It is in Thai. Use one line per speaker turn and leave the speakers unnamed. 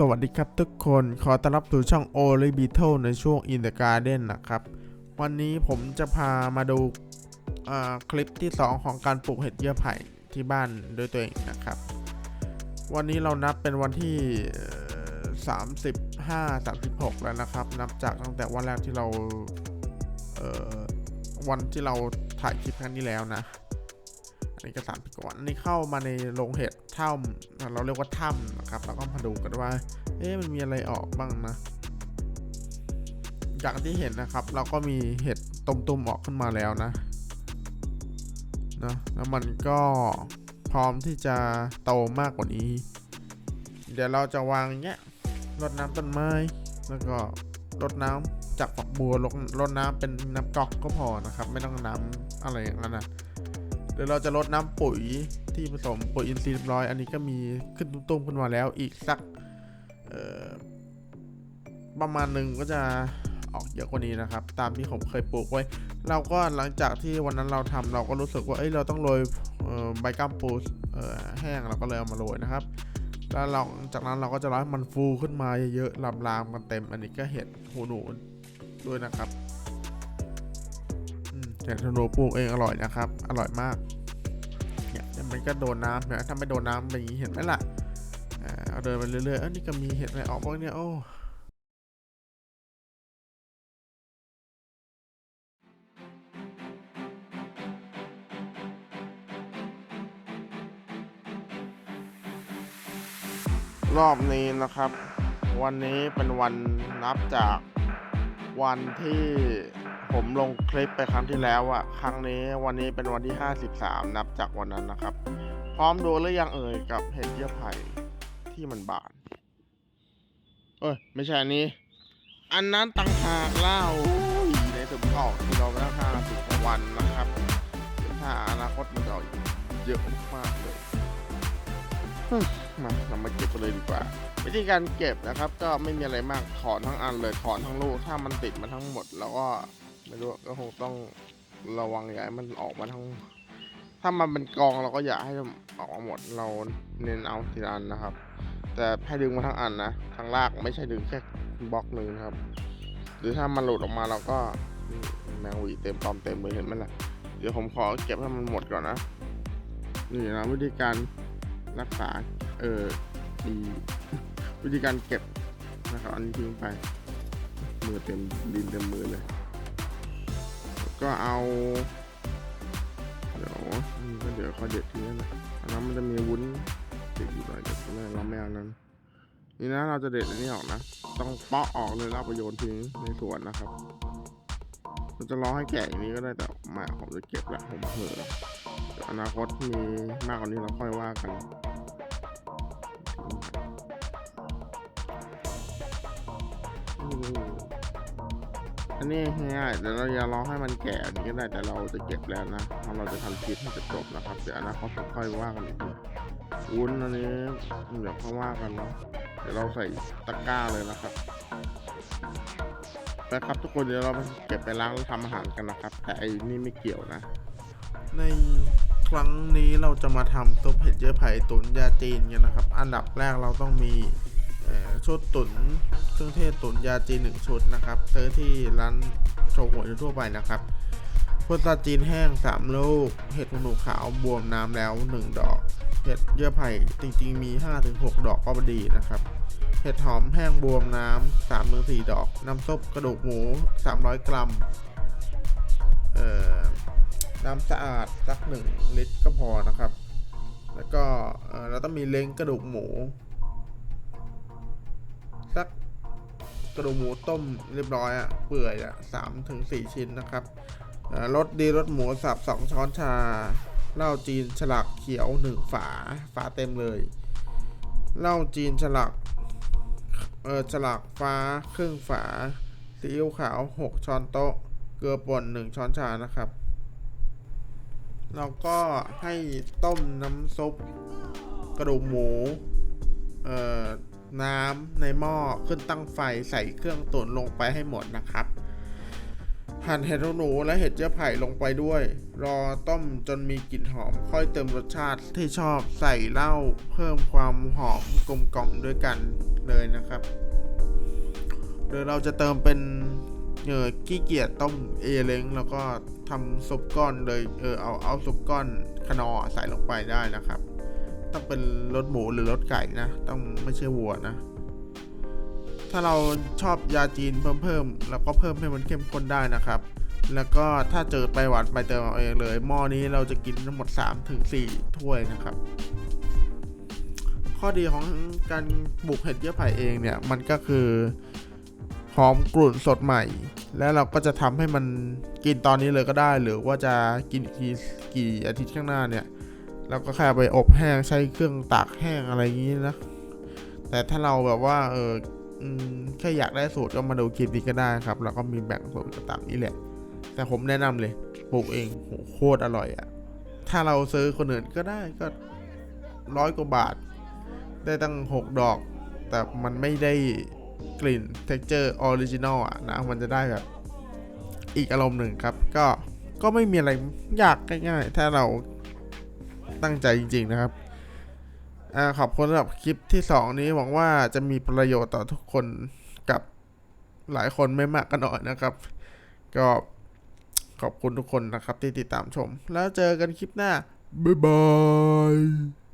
สวัสดีครับทุกคน ขอต้อนรับสู่ช่อง o l y Beetle ในช่วง In the Garden นะครับ วันนี้ผมจะพามาดูคลิปที่ 2 ของการปลูกเห็ดเยื่อไผ่ที่บ้านด้วยตัวเองนะครับ วันนี้เรานับเป็นวันที่ 35 36 แล้วนะครับ นับจากตั้งแต่วันแรกที่เราเวันที่เราถ่ายคลิปครั้งที่แล้วนะ อันนี้ก็สามปีก่อนอันนี้เข้ามาในโรงเห็ดถ้ำเราเรียกว่าถ้ำนะครับแล้วก็มาดูกันว่า เอ๊ะมันมีอะไรออกบ้างนะจากที่เห็นนะครับ เราก็มีเห็ดตุ่มๆออกขึ้นมาแล้วนะนะแล้วมันก็พร้อมที่จะโตมากกว่านี้ เดี๋ยวเราจะวางอย่างเงี้ยรดน้ำต้นไม้ แล้วก็รดน้ำจากฝักบัวลงรดน้ำเป็นน้ำก๊อกก็พอนะครับ ไม่ต้องน้ำอะไรอย่างนั้นนะ เดี๋ยวเราจะลดน้ำปุ๋ยที่ผสมปุ๋ยอินทรีย์เรียบร้อย อันนี้ก็มีขึ้นตุ้มๆขึ้นมาแล้วอีกสักประมาณหนึ่งก็จะออกเยอะกว่านี้นะครับ ตามที่ผมเคยปลูกไว้ เราก็หลังจากที่วันนั้นเราทำเราก็รู้สึกว่าเอ้ยเราต้องโรยใบก้ามปูแห้งเราก็เลยเอามาโรยนะครับ แล้วเราจากนั้นเราก็จะร้อให้มันฟูขึ้นมาเยอะๆลามๆกันเต็ม อันนี้ก็เห็ดหูหนูด้วยนะครับ อืมเห็ดหูหนูปลูกเองอร่อยนะครับ อร่อยมาก เนี่ยมันก็โดนน้ำนะถ้าไม่โดนน้ำเป็นอย่างนี้เห็นไหมล่ะเอาเดินไปเรื่อยๆเอ้นี่ก็มีเห็ดอะไรออกบ้างเนี่ย โอ้รอบนี้นะครับ วันนี้เป็นวันนับจากวันที่ ผมลงคลิปไปครั้งที่แล้วอะครั้งนี้วันนี้เป็นวันที่ 53 นับจากวันนั้นนะครับ พร้อมดูหรือยังเอ่ยกับเห็ดเยื่อไผ่ที่มันบาน เอ้ย ไม่ใช่อันนี้ อันนั้นตังหากเล่าในสุดเข้าที่เราไปตั้ง50กว่าวันนะครับเดี๋ยวถ้าอนาคตมันจะออกเยอะมากเลยมาเรามาเก็บกันเลยดีกว่า วิธีการเก็บนะครับ ก็ไม่มีอะไรมากถอนทั้งอันเลยถอนทั้งลูกถ้ามันติดมาทั้งหมด แล้วก็ ไม่รู้ก็คงต้องระวังอย่าให้มันออกมาทั้ง ถ้ามันเป็นกองเราก็อย่าให้มันออกมาหมดเราเน้นเอาทีละอันนะครับ แต่ให้ดึงมาทั้งอันนะทั้งรากไม่ใช่ดึงแค่บล็อกหนึ่งนครับ หรือถ้ามันหลุดออกมาเราก็แมงวีเต็มตอมเต็มเลยเห็นไหมล่ะเดี๋ยวผมขอเก็บให้มันหมดก่อนนะนี่นะวิธีการรักษาเออดีวิธีการเก็บนะครับอันนี้ทิ้งไปมือเต็มดินเต็มมือเลย ก็เอา เดี๋ยวก็เดี๋ยวเขาเด็ดทิ้งนั่นแหละอันนั้นมันจะมีวุ้นติดอยู่หน่อยเดี๋ยวไม่เราไม่เอานั้นนี่นะเราจะเด็ดอันนี้ออกนะ ต้องเปาะออกเลยแล้วเอาไปโยนทิ้งในสวนนะครับเราจะรอให้แก่อย่างนี้ก็ได้แต่มาผมจะเก็บละผมเผลออนาคตมีมากกว่านี้เราค่อยว่ากันอืม อันนี้ง่ายๆเดี๋ยวเราอย่ารอให้มันแก่อันนี้ก็ได้แต่เราจะเก็บแล้วนะเราะเราจะทำคลิปให้จบนะครับเดี๋ยวอนาคตค่อยว่ากันอีกทีวุ้นอันนี้เดี๋ยวค่อยว่ากันเนาะเดี๋ยวเราใส่ตะกร้าเลยนะครับไปครับทุกคนเดี๋ยวเราไปเก็บไปล้างแล้วทำอาหารกันนะครับ แต่ไอ้นี่ไม่เกี่ยวนะ ในครั้งนี้เราจะมาทำซุปเห็ดเยื่อไผ่ตุ๋นยาจีนกันนะครับ อันดับแรกเราต้องมี ชุดตุ๋นเครื่องเทศตุ๋นยาจีนหนึ่งชุดนะครับซื้อที่ร้านโชว์หวยทั่วไปนะครับพุทราจีนแห้ง 3 ลูก เห็ดหนูขาวบวมน้ำแล้ว 1 ดอก เห็ดเยื่อไผ่จริงๆมี 5-6 ดอกก็พอดีนะครับ เห็ดหอมแห้งบวมน้ำ3-4 ดอก น้ำซุปกระดูกหมู 300 กรัม เอ่อ น้ำสะอาดสัก 1 ลิตรก็พอนะครับ แล้วก็เราต้องมีเล้งกระดูกหมู สักกระดูกหมูต้มเรียบร้อยอะเปื่อยอะสามถึงสี่ชิ้นนะครับรสดีรสหมูสับสองช้อนชาเหล้าจีนฉลากเขียวหนึ่งฝาฝาเต็มเลยเหล้าจีนฉลากเออฉลากฟ้าครึ่งฝาซีอิ๊วขาวหกช้อนโต๊ะ เกลือป่นหนึ่งช้อนชานะครับเราก็ให้ต้มน้ำซุปกระดูกหมูเอ่อ น้ำในหม้อขึ้นตั้งไฟใส่เครื่องตุ๋นลงไปให้หมดนะครับหั่นเห็ดหูหนูและเห็ดเจียวไผ่ลงไปด้วย รอต้มจนมีกลิ่นหอม ค่อยเติมรสชาติที่ชอบใส่เหล้าเพิ่มความหอมกลมกล่อมด้วยกันเลยนะครับโดยเราจะเติมเป็นเออขี้เกียจต้มเอเล้งแล้วก็ทำซุปก้อนเลยเออเอาเอาซุปก้อนขนอใส่ลงไปได้นะครับ ต้องเป็นรสหมูหรือรสไก่นะ ต้องไม่ใช่วัวนะ ถ้าเราชอบยาจีนเพิ่มเพิ่มเราก็เพิ่มให้มันเข้มข้นได้นะครับ แล้วก็ถ้าเจอไปหวานไปเติมเอาเองเลย หม้อนี้เราจะกินทั้งหมด3ถึง4ถ้วยนะครับ ข้อดีของการบุกเห็ดเยื่อไผ่เองเนี่ย มันก็คือหอมกลุ่นสดใหม่ แล้วเราก็จะทำให้มันกินตอนนี้เลยก็ได้ หรือว่าจะกินอีกกี่อาทิตย์ข้างหน้าเนี่ย เราก็แค่ไปอบแห้งใช้เครื่องตากแห้งอะไรอย่างนี้นะ แต่ถ้าเราแบบว่าเออแค่อยากได้สูตรก็มาดูคลิปนี้ก็ได้ครับ แล้วก็มีแบ่งสูตรต่างๆนี่แหละ แต่ผมแนะนำเลยปลูกเองโหโคตรอร่อยอะ่ะ ถ้าเราซื้อคนอื่นก็ได้ก็ร้อยกว่าบาท ได้ตั้งหกดอก แต่มันไม่ได้กลิ่น texture original อะนะ มันจะได้แบบอีกอารมณ์หนึ่งครับ ก็ก็ไม่มีอะไรยากง่ายๆ ถ้าเรา ตั้งใจจริง ๆ นะครับอขอบคุณสำหรับคลิปที่ 2 นี้หวังว่าจะมีประโยชน์ต่อทุกคนกับหลายคนไม่มากก็น้อยนะครับ ก็ขอบคุณทุกคนนะครับที่ติดตามชม แล้วเจอกันคลิปหน้า บ๊ายบาย